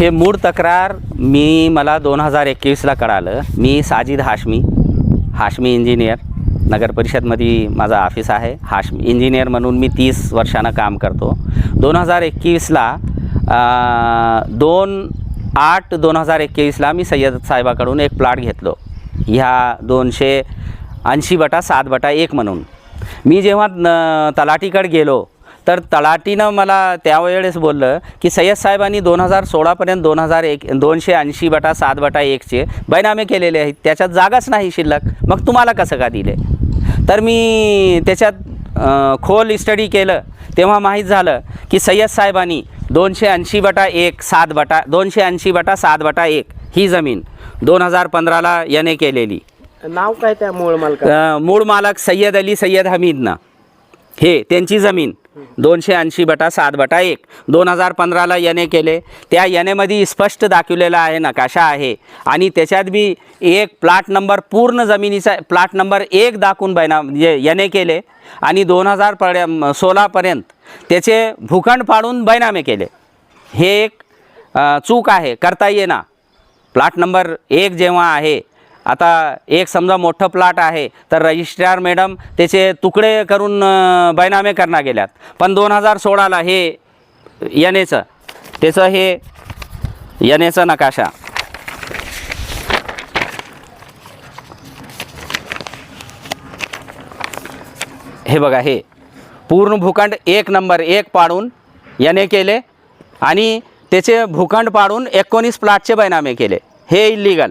हे मूळ तक्रार मी मला दोन हजार एकवीसला कळालं. मी साजिद हाशमी हाशमी इंजिनियर नगर परिषदमध्ये माझं ऑफिस आहे. हाशमी इंजिनियर म्हणून मी तीस वर्षानं काम करतो. दोन हजार एकवीसला दोन आठ दोन हजार एकवीसला मी सय्यद साहेबाकडून एक प्लॉट घेतलो. ह्या दोनशे ऐंशी बटा सात बटा एक म्हणून. मी जेव्हा न तलाठीकडे गेलो तर तलाठीनं मला त्यावेळेस बोललं की सय्यद साहेबांनी दोन हजार सोळापर्यंत दोन हजार एक दोनशे ऐंशी बटा सात बटा एकचे बैनामे केलेले आहेत. त्याच्यात जागाच नाही शिल्लक. मग तुम्हाला कसं का दिले? तर मी त्याच्यात खोल स्टडी केलं. तेव्हा माहीत झालं की सय्यद साहेबांनी दोनशे ऐंशी बटा एक सात बटा दोनशे ऐंशी बटा सात बटा एक ही जमीन दोन हजार पंधराला याने केलेली. नाव काय त्या मूळ मालका मूळ मालक सय्यद अली सय्यद हमीदनं. हे त्यांची जमीन. दोनशे ऐंशी बटा सात बटा एक. दोन हजार पंधराला येणे केले. त्या येणेमध्ये स्पष्ट दाखवलेला आहे नकाशा आहे. आणि त्याच्यात बी एक प्लॉट नंबर पूर्ण जमिनीचा प्लॉट नंबर एक दाखवून बैना म्हणजे येणे केले. आणि दोन हजार पर्य सोळापर्यंत त्याचे भूखंड पाडून बैनामे केले. हे एक चूक आहे. करता येणार प्लॉट नंबर एक जेव्हा आहे आता एक समजा मोठं प्लॉट आहे तर रजिस्ट्रार मॅडम त्याचे तुकडे करून बैनामे करणार गेल्यात. पण दोन हजार सोळाला हे यनेचं त्याचं हे यनेचं नकाशा. हे बघा हे पूर्ण भूखंड एक नंबर एक पाडून याने केले आणि त्याचे भूखंड पाडून एकोणीस प्लॉटचे बैनामे केले. हे इलिगल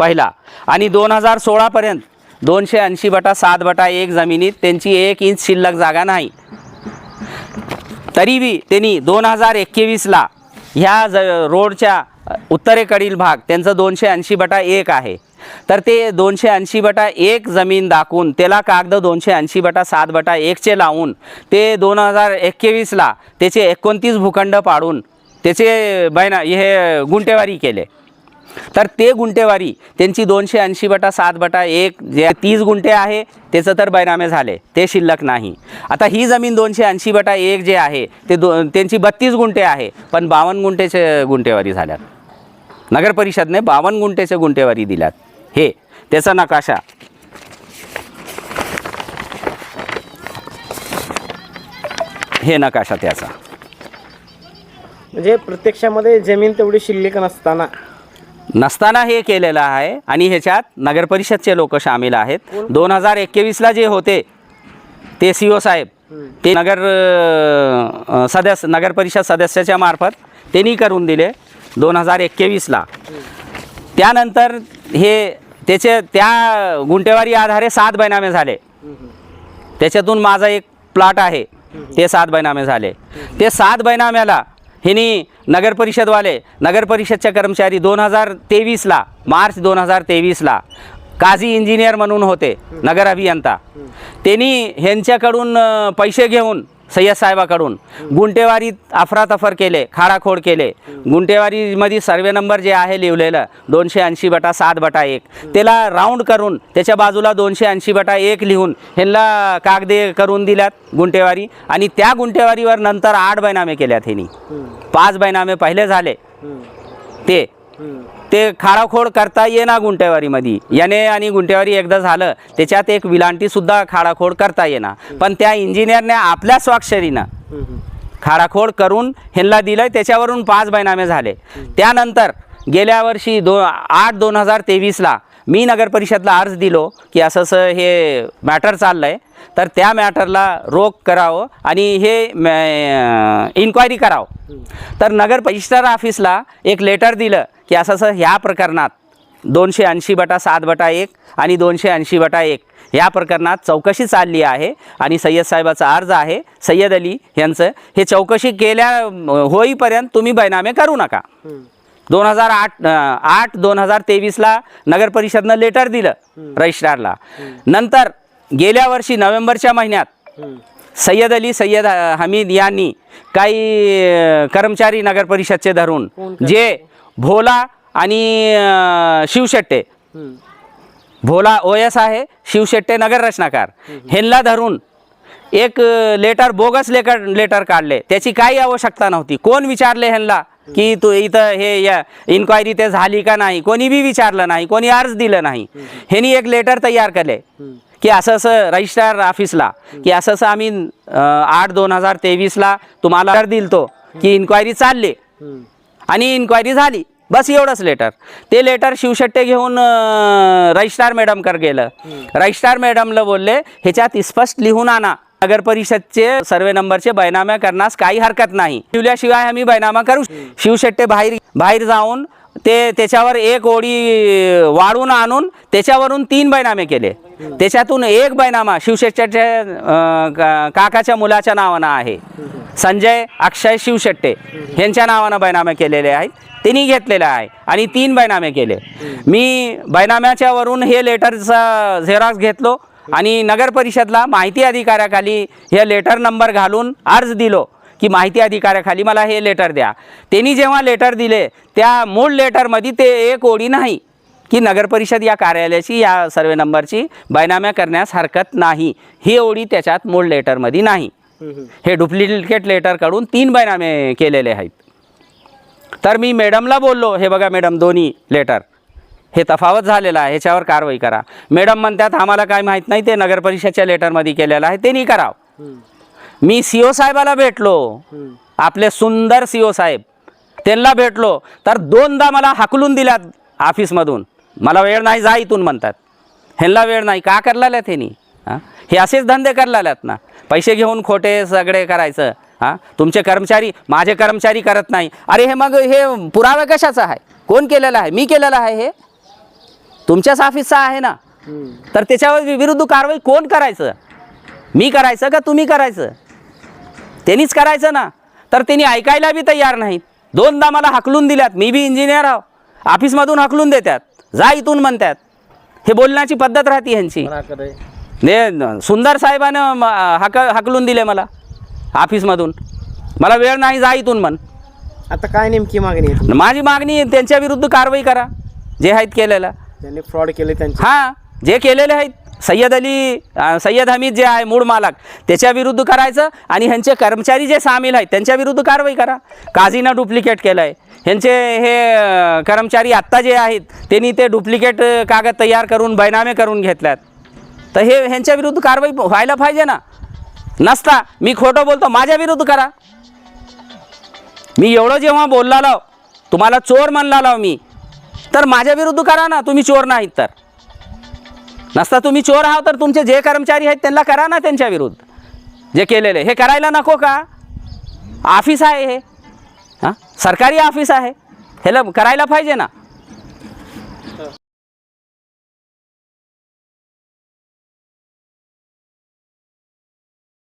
पहिला. आणि दोन हजार सोळापर्यंत दोनशे ऐंशी बटा सात बटा एक जमिनीत त्यांची एक इंच शिल्लक जागा नाही. तरीबी त्यांनी दोन हजार एकवीसला ह्या ज रोडच्या उत्तरेकडील भाग त्यांचं दोनशे ऐंशी बटा एक आहे. तर ते दोनशे ऐंशी बटा एक जमीन दाखवून त्याला कागद दोनशे ऐंशी बटा सात बटा एकचे लावून ते दोन हजार एकवीसला त्याचे एकोणतीस भूखंड पाडून त्याचे बैना हे गुंटेवारी केले. तर ते गुंटेवारी त्यांची दोनशे ऐंशी बटा सात बटा एक जे तीस गुंठे आहे त्याचं तर बैनामे झाले ते शिल्लक नाही. आता ही जमीन दोनशे ऐंशी बटा एक जे आहे ते दो त्यांची बत्तीस गुंठे आहे पण बावन्न गुंठेचे गुंटेवारी झाल्यात. नगर परिषदने बावन्न गुंठेचे गुंटेवारी दिल्यात. हे त्याचा नकाशा. हे नकाशा त्याचा. म्हणजे प्रत्यक्षामध्ये जमीन तेवढी शिल्लक नसताना नसताना हे केलेलं आहे आणि ह्याच्यात नगर परिषदचे लोक सामील आहेत. दोन हजार एकवीसला जे होते ते सी ओ साहेब ते नगर सदस्य नगर परिषद सदस्याच्या मार्फत त्यांनी करून दिले दोन हजार एकवीसला. त्यानंतर हे त्याचे त्या गुंटेवारी आधारे सात बैनामे झाले. त्याच्यातून माझा एक प्लॉट आहे ते सात बैनामे झाले. ते सात बैनाम्याला ह्यांनी नगर परिषदवाले नगर परिषदचे कर्मचारी दोन हजार तेवीसला मार्च दोन हजार तेवीसला काझी इंजिनियर म्हणून होते नगर अभियंता. त्यांनी ह्यांच्याकडून पैसे घेऊन सय्यद साहेबाकडून. गुंटेवारीत अफरातफर केले खाडाखोड केले. गुंटेवारीमध्ये सर्वे नंबर जे आहे लिहिलेलं दोनशे ऐंशी बटा सात बटा एक. त्याला राऊंड करून त्याच्या बाजूला दोनशे ऐंशी बटा एक लिहून ह्यांना कागदे करून दिल्यात गुंटेवारी. आणि त्या गुंटेवारीवर नंतर आठ बैनामे केल्यात ह्यांनी. पाच बैनामे पहिले झाले. ते. ते खाडाखोड करता येना गुंटेवारीमध्ये याने आणि गुंटेवारी एकदा झालं त्याच्यात एक विलांटीसुद्धा खाडाखोड करता येणार पण त्या इंजिनियरने आपल्या स्वाक्षरीनं खाडाखोड करून ह्यांना दिलं त्याच्यावरून पाच बैनामे झाले. त्यानंतर गेल्या वर्षी दो आठ दोन हजार तेवीसला मी नगर परिषदला अर्ज दिलो की असं असं हे मॅटर चाललं आहे तर त्या मॅटरला रोक करावं आणि हे इन्क्वायरी करावं. तर नगर रजिस्टर ऑफिसला एक लेटर दिलं की असं असं ह्या प्रकरणात दोनशे ऐंशी बटा सात बटा एक आणि दोनशे ऐंशी बटा एक ह्या प्रकरणात चौकशी चालली आहे आणि सय्यद साहेबाचा अर्ज आहे. सय्यद अली यांचं हे चौकशी केल्या होईपर्यंत तुम्ही बैनामे करू नका. दोन हजार आठ आठ दोन हजार तेवीसला नगर परिषदनं लेटर दिलं रजिस्ट्रारला. नंतर गेल्या वर्षी नोव्हेंबरच्या महिन्यात सय्यद अली सय्यद हमीद यांनी काही कर्मचारी नगर परिषदचे धरून जे भोला आणि शिवशेट्टे भोला ओ एस आहे शिवशेट्टे नगर रचनाकार ह्यांना धरून एक लेटर बोगस लेटर लेटर काढले. त्याची काही आवश्यकता नव्हती. कोण विचारले ह्यांना की तू इथं हे या इन्क्वायरी ते झाली का नाही? कोणी बी विचारलं नाही कोणी अर्ज दिलं नाही. ह्यांनी एक लेटर तयार केले. की असं असं रजिस्ट्रार ऑफिसला की असं असं आम्ही आठ दोन हजार तेवीसला तुम्हाला दिलतो की इन्क्वायरी चालली. आणि इन्क्वायरी झाली. बस एवढंच लेटर ते लेटर शिवशेट्टे घेऊन रजिस्ट्रार मॅडमकर गेलं. रजिस्ट्रार मॅडमला बोलले ह्याच्यात स्पष्ट लिहून आणा. नगर परिषदचे सर्वे नंबरचे बैनामे करण्यास काही हरकत नाही. शिवल्याशिवाय आम्ही बैनामा करू शिवशेट्टे बाहेर बाहेर जाऊन ते त्याच्यावर एक ओळी वाढून आणून त्याच्यावरून तीन बैनामे केले. त्याच्यातून एक बैनामा शिवशेट्ट्याच्या का- काकाच्या मुलाच्या नावानं आहे. संजय अक्षय शिवशेट्टे यांच्या नावानं बैनामे केलेले आहेत. त्यांनी घेतलेलं आहे आणि तीन बैनामे केले. मी बैनाम्याच्या वरून हे लेटरचा झेरॉक्स घेतलो आणि नगर परिषदला माहिती अधिकाऱ्याखाली हे लेटर नंबर घालून अर्ज दिलो की माहिती अधिकाऱ्याखाली मला हे लेटर द्या. त्यांनी जेव्हा लेटर दिले त्या मूळ लेटरमध्ये ते एक ओळी नाही. की नगर परिषद या कार्यालयाची या सर्वे नंबरची बैनाम्या करण्यास हरकत नाही. ही ओळी त्याच्यात मूळ लेटरमध्ये नाही. हे डुप्लिकेट लेटरकडून तीन बैनामे केलेले आहेत. तर मी मॅडमला बोललो हे बघा मॅडम दोन्ही लेटर. हे तफावत झालेलं आहे ह्याच्यावर कारवाई करा. मॅडम म्हणतात आम्हाला काय माहीत नाही ते नगर परिषदच्या लेटरमध्ये केलेलं आहे ते नाही करावं. मी सी ओ साहेबाला भेटलो. आपले सुंदर सी ओ साहेब त्यांना भेटलो. तर दोनदा मला हाकलून दिल्यात ऑफिसमधून मला वेळ नाही जा इथून म्हणतात. ह्यांना वेळ नाही का करलाल्यात ह्यांनी? हां? हे असेच धंदे करलाल्यात ना. पैसे घेऊन खोटे सगळे करायचं. हां? तुमचे कर्मचारी माझे कर्मचारी करत नाही. अरे हे मग हे पुरावा कशाचा आहे? कोण केलेला आहे? मी केलेला आहे हे? तुमच्याच ऑफिसचा आहे ना. तर त्याच्यावर विरुद्ध कारवाई कोण करायचं? मी करायचं का तुम्ही करायचं? त्यांनीच करायचं ना. तर त्यांनी ऐकायला बी तयार नाहीत. दोनदा मला हाकलून दिल्यात. मी बी इंजिनियर आहो. ऑफिसमधून हाकलून देतात. जा इथून म्हणतात. हे बोलण्याची पद्धत राहते ह्यांची. ने सुंदर साहेबानं हाक हाकलून दिले मला ऑफिसमधून. मला वेळ नाही जा इथून म्हण. आता काय नेमकी मागणी? माझी मागणी त्यांच्या विरुद्ध कारवाई करा जे आहेत केलेलं. ज्यांनी फ्रॉड केले त्यांचे. हां जे केलेले आहेत सय्यद अली सय्यद हमीद जे आहे मूळ मालक त्याच्या विरुद्ध करायचं आणि ह्यांचे कर्मचारी जे सामील आहेत त्यांच्या विरुद्ध कारवाई करा. काझीनं डुप्लिकेट केलं आहे ह्यांचे हे कर्मचारी आत्ता जे आहेत त्यांनी ते डुप्लिकेट कागद तयार करून बैनामे करून घेतल्यात. तर हे ह्यांच्या विरुद्ध कारवाई व्हायला पाहिजे ना? नसता मी खोटं बोलतो माझ्या विरुद्ध करा. मी एवढं जेव्हा बोलला लाव तुम्हाला चोर म्हणला लाव मी तर माझ्या विरुद्ध करा ना तुम्ही चोर नाहीत तर. नसता तुम्ही चोर आहात तर तुमचे जे कर्मचारी आहेत त्यांना करा ना त्यांच्या विरुद्ध. जे केलेले हे करायला नको का? ऑफिस आहे हे. सरकारी ऑफिस आहे. ह्याला करायला पाहिजे ना.